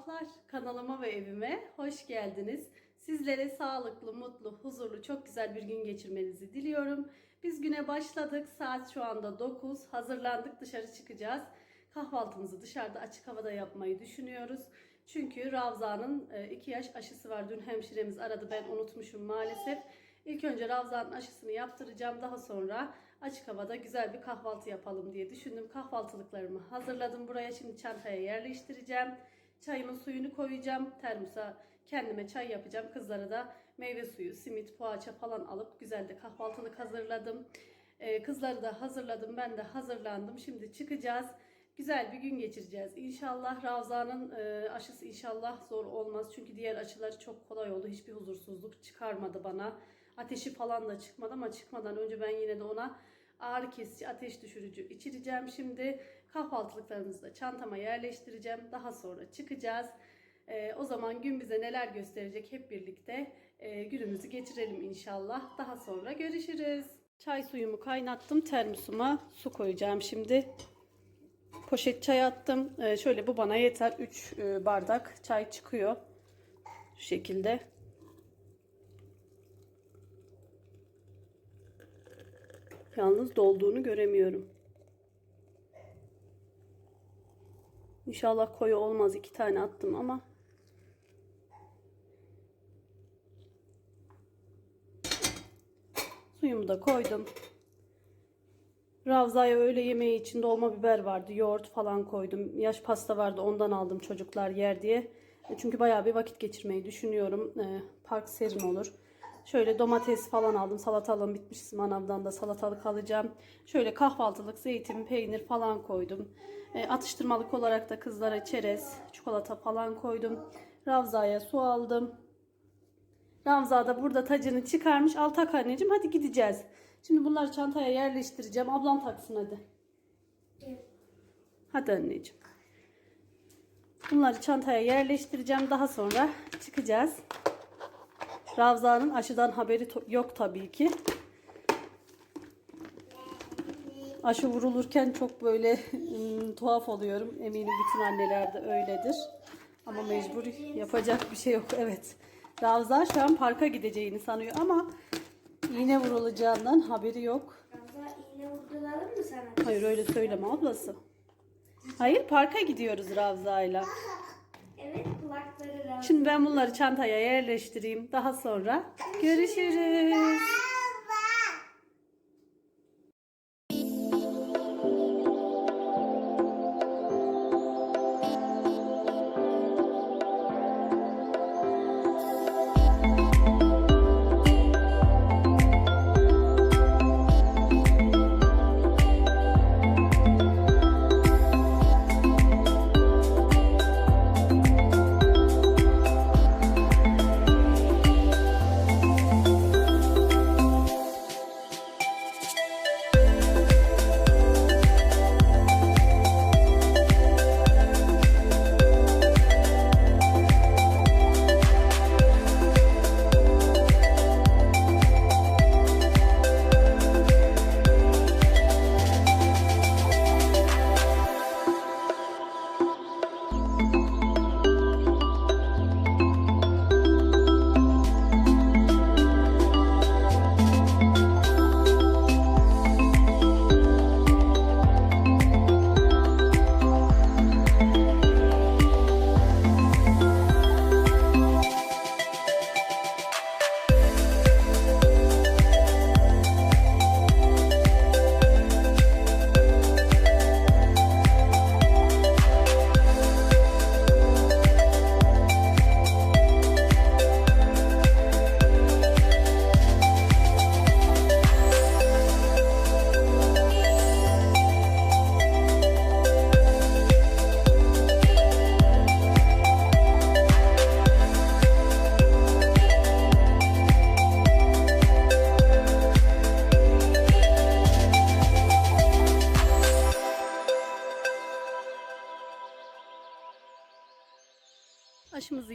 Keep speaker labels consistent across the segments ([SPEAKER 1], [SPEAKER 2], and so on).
[SPEAKER 1] Sabahlar. Kanalıma ve evime hoş geldiniz. Sizlere sağlıklı, mutlu, huzurlu, çok güzel bir gün geçirmenizi diliyorum. Biz güne başladık. Saat şu anda 9. Hazırlandık. Dışarı çıkacağız. Kahvaltımızı dışarıda açık havada yapmayı düşünüyoruz. Çünkü Ravza'nın 2 yaş aşısı var. Dün hemşiremiz aradı. Ben unutmuşum maalesef. İlk önce Ravza'nın aşısını yaptıracağım. Daha sonra açık havada güzel bir kahvaltı yapalım diye düşündüm. Kahvaltılıklarımı hazırladım. Buraya şimdi çantaya yerleştireceğim. Çayımın suyunu koyacağım. Termosa kendime çay yapacağım. Kızlara da meyve suyu, simit, poğaça falan alıp güzel de kahvaltılık hazırladım. Ee, kızları da hazırladım. Ben de hazırlandım. Şimdi çıkacağız. Güzel bir gün geçireceğiz. İnşallah Ravza'nın e, aşısı inşallah zor olmaz. Çünkü diğer aşıları çok kolay oldu. Hiçbir huzursuzluk çıkarmadı bana. Ateşi falan da çıkmadı ama çıkmadan önce ben yine de ona ağrı kesici, ateş düşürücü içireceğim. Şimdi kahvaltılıklarımızı da çantama yerleştireceğim. Daha sonra çıkacağız. Ee, o zaman gün bize neler gösterecek hep birlikte e, günümüzü geçirelim inşallah. Daha sonra görüşürüz. Çay suyumu kaynattım. Termosuma su koyacağım şimdi. Poşet çay attım. Ee, şöyle bu bana yeter. 3 bardak çay çıkıyor. Şu şekilde. Yalnız dolduğunu göremiyorum. İnşallah koyu olmaz. iki tane attım ama. Suyumu da koydum. Ravza'ya öğle yemeği için dolma biber vardı. Yoğurt falan koydum. Yaş pasta vardı. Ondan aldım çocuklar yer diye. E, Çünkü bayağı bir vakit geçirmeyi düşünüyorum. Ee, park serin olur. Şöyle domates falan aldım. Salatalığım bitmiş. Manavdan da salatalık alacağım. Şöyle kahvaltılık zeytin, peynir falan koydum. E, atıştırmalık olarak da kızlara çerez, çikolata falan koydum. Ravza'ya su aldım. Ravza da burada tacını çıkarmış. Al tak anneciğim hadi gideceğiz. Şimdi bunları çantaya yerleştireceğim. Ablam taksın hadi. Hadi anneciğim. Bunları çantaya yerleştireceğim. Daha sonra çıkacağız. Ravza'nın aşıdan haberi yok tabii ki. Aşı vurulurken çok böyle ım, tuhaf oluyorum. Eminim bütün anneler de öyledir. Ama mecbur yapacak bir şey yok. Evet. Ravza şu an parka gideceğini sanıyor ama iğne vurulacağından haberi yok.
[SPEAKER 2] Ramza iğne vurdular mı sana?
[SPEAKER 1] Hayır öyle söyleme ablası. Hayır parka gidiyoruz Ravza'yla. Şimdi ben bunları çantaya yerleştireyim. Daha sonra görüşürüz.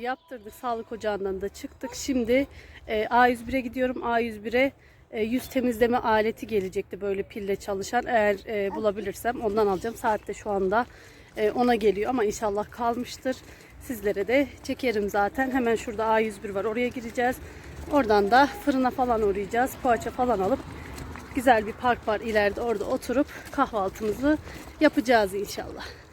[SPEAKER 1] Yaptırdık. Sağlık ocağından da çıktık. Şimdi e, A101'e gidiyorum. A101'e e, yüz temizleme aleti gelecekti böyle pille çalışan. Eğer e, bulabilirsem ondan alacağım. Saatte şu anda e, ona geliyor ama inşallah kalmıştır. Sizlere de çekerim zaten. Hemen şurada A101 var. Oraya gireceğiz. Oradan da fırına falan uğrayacağız. Poğaça falan alıp güzel bir park var ileride. Orada oturup kahvaltımızı yapacağız inşallah.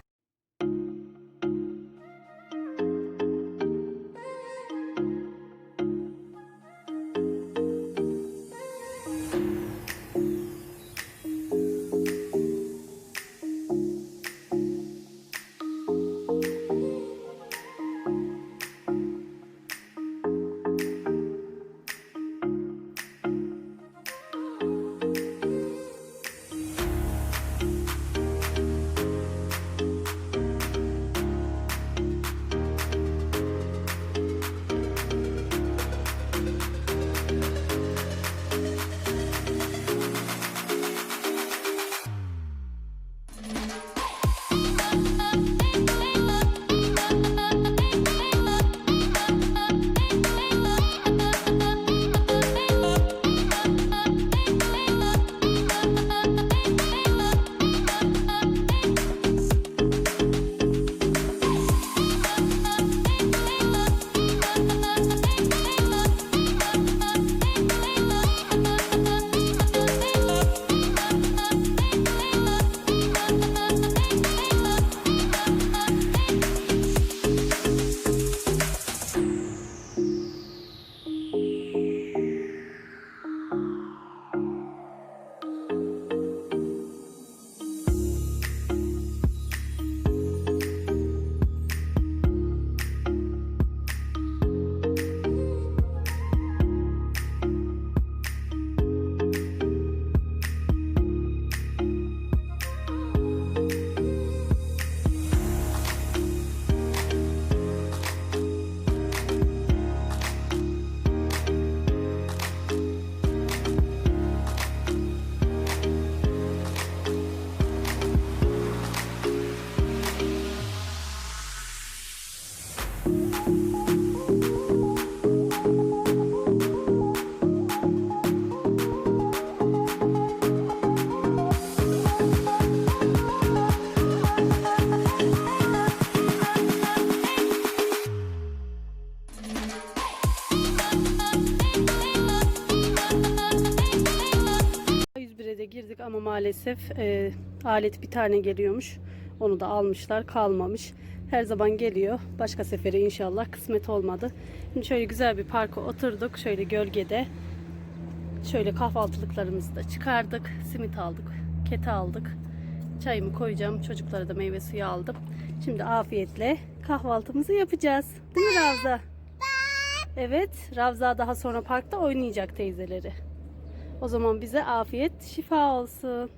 [SPEAKER 1] Maalesef e, alet bir tane geliyormuş. Onu da almışlar kalmamış. Her zaman geliyor. Başka sefere inşallah kısmet olmadı. Şimdi şöyle güzel bir parka oturduk. Şöyle gölgede. Şöyle kahvaltılıklarımızı da çıkardık. Simit aldık. Kete aldık. Çayımı koyacağım. Çocuklara da meyve suyu aldım. Şimdi afiyetle kahvaltımızı yapacağız. Değil mi Ravza? Evet. Ravza daha sonra parkta oynayacak teyzeleri. O zaman bize afiyet, şifa olsun.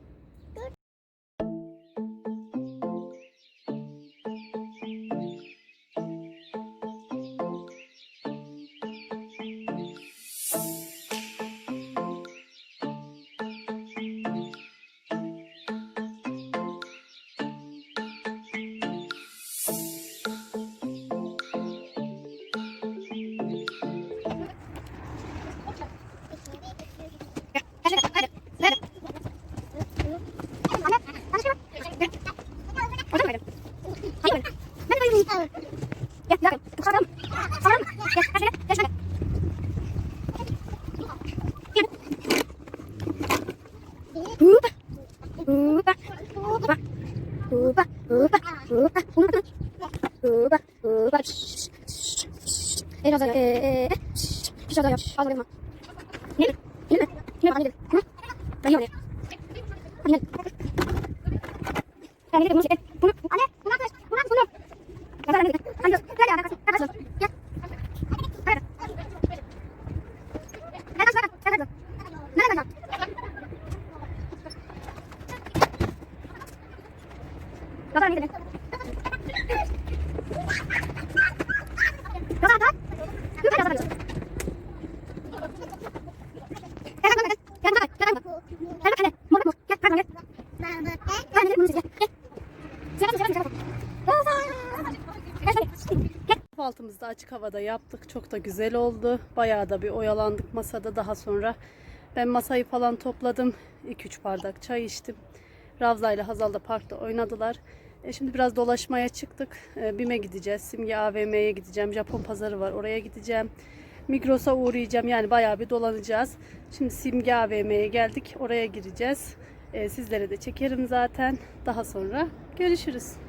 [SPEAKER 1] Kahvaltımızı da açık havada yaptık. Çok da güzel oldu. Bayağı da bir oyalandık masada daha sonra. Ben masayı falan topladım. 2-3 bardak çay içtim. Ravza ile Hazal da parkta oynadılar. E, şimdi biraz dolaşmaya çıktık. E, BİM'e gideceğiz. Simge AVM'ye gideceğim. Japon pazarı var. Oraya gideceğim. Migros'a uğrayacağım. Yani bayağı bir dolanacağız. Şimdi Simge AVM'ye geldik. Oraya gireceğiz. E, sizlere de çekerim zaten. Daha sonra görüşürüz.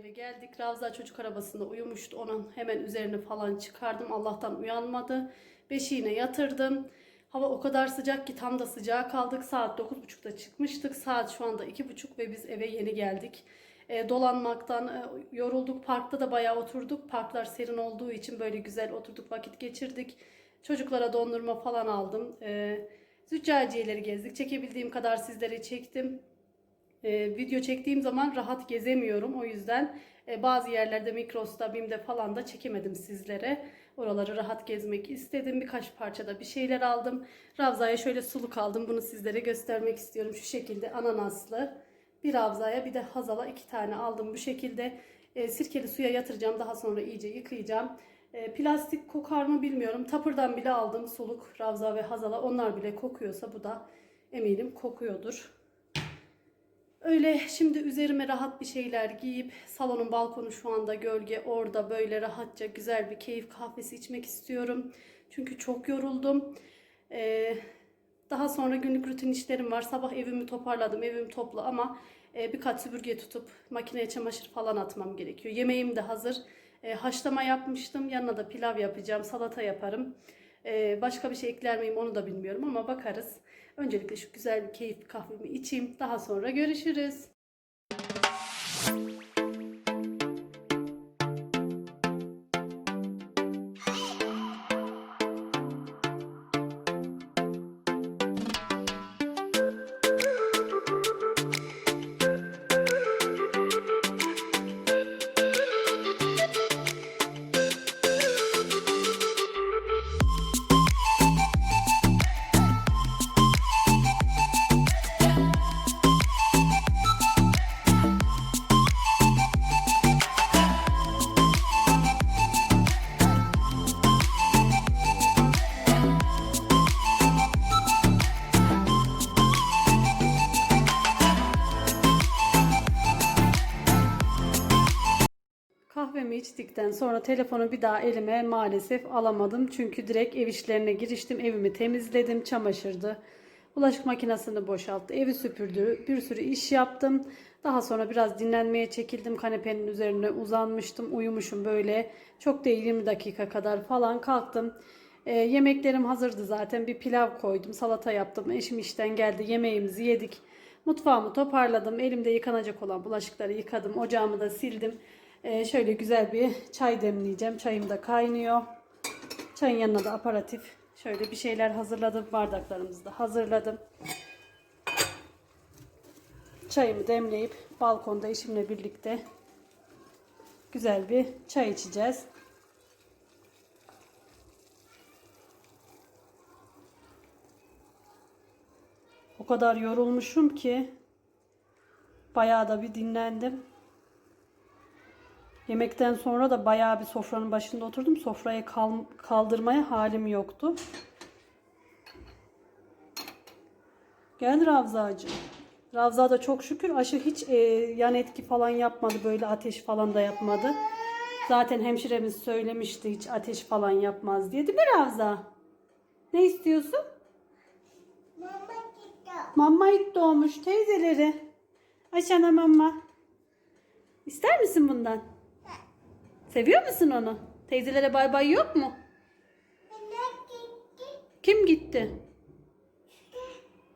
[SPEAKER 1] Eve geldik. Ravza çocuk arabasında uyumuştu. Onun hemen üzerine falan çıkardım. Allah'tan uyanmadı. Beşiğine yatırdım. Hava o kadar sıcak ki tam da sıcağa kaldık. Saat 9.30'da çıkmıştık. Saat şu anda 2.30 ve biz eve yeni geldik. E, dolanmaktan e, yorulduk. Parkta da bayağı oturduk. Parklar serin olduğu için böyle güzel oturduk vakit geçirdik. Çocuklara dondurma falan aldım. E, züccaciyeleri gezdik. Çekebildiğim kadar sizlere çektim. E, video çektiğim zaman rahat gezemiyorum. O yüzden e, bazı yerlerde Mikros'ta, BİM'de falan da çekemedim sizlere. Oraları rahat gezmek istedim. Birkaç parçada bir şeyler aldım. Ravza'ya şöyle suluk aldım. Bunu sizlere göstermek istiyorum. Şu şekilde ananaslı. Bir Ravza'ya bir de Hazal'a iki tane aldım bu şekilde. E, sirkeli suya yatıracağım. Daha sonra iyice yıkayacağım. E, plastik kokar mı bilmiyorum. Tapırdan bile aldım suluk Ravza ve Hazal'a. Onlar bile kokuyorsa bu da eminim kokuyordur. Öyle şimdi üzerime rahat bir şeyler giyip salonun balkonu şu anda gölge orada böyle rahatça güzel bir keyif kahvesi içmek istiyorum. Çünkü çok yoruldum. Ee, daha sonra günlük rutin işlerim var. Sabah evimi toparladım. Evim toplu ama e, birkaç süpürge tutup makineye çamaşır falan atmam gerekiyor. Yemeğim de hazır. E, haşlama yapmıştım. Yanına da pilav yapacağım. Salata yaparım. E, başka bir şey ekler miyim onu da bilmiyorum ama bakarız. Öncelikle şu güzel bir keyif kahvemi içeyim. Daha sonra görüşürüz. Kahvemi içtikten sonra telefonu bir daha elime maalesef alamadım. Çünkü direkt ev işlerine giriştim. Evimi temizledim. Çamaşırdı. Bulaşık makinesini boşalttı. Evi süpürdü. Bir sürü iş yaptım. Daha sonra biraz dinlenmeye çekildim. Kanepenin üzerine uzanmıştım. Uyumuşum böyle. Çok değil 20 dakika kadar falan kalktım. Ee, yemeklerim hazırdı zaten. Bir pilav koydum. Salata yaptım. Eşim işten geldi. Yemeğimizi yedik. Mutfağımı toparladım. Elimde yıkanacak olan bulaşıkları yıkadım. Ocağımı da sildim. Ee, şöyle güzel bir çay demleyeceğim. Çayım da kaynıyor. Çayın yanına da aparatif. Şöyle bir şeyler hazırladım. Bardaklarımızı da hazırladım. Çayımı demleyip balkonda eşimle birlikte güzel bir çay içeceğiz. O kadar yorulmuşum ki bayağı da bir dinlendim. Yemekten sonra da bayağı bir sofranın başında oturdum. Sofrayı kal- kaldırmaya halim yoktu. Gel Ravzacığım. Ravza da çok şükür aşı hiç e, yan etki falan yapmadı. Böyle ateş falan da yapmadı. Zaten hemşiremiz söylemişti hiç ateş falan yapmaz diye. Değil mi Ravza? Ne istiyorsun? Mamma ilk doğmuş teyzeleri. Aşana mamma. İster misin bundan? Seviyor musun onu? Teyzelere bay bay yok mu? Kim gitti?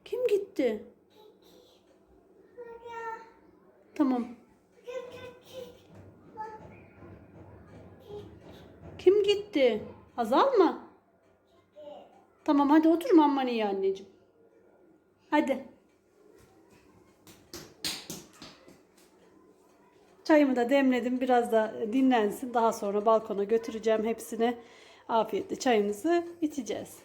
[SPEAKER 1] Kim gitti? Tamam. Kim gitti? Hazal mı? Tamam hadi otur mamman iyi anneciğim. Hadi. Çayımı da demledim. Biraz da dinlensin. Daha sonra balkona götüreceğim hepsini. Afiyetle çayımızı içeceğiz.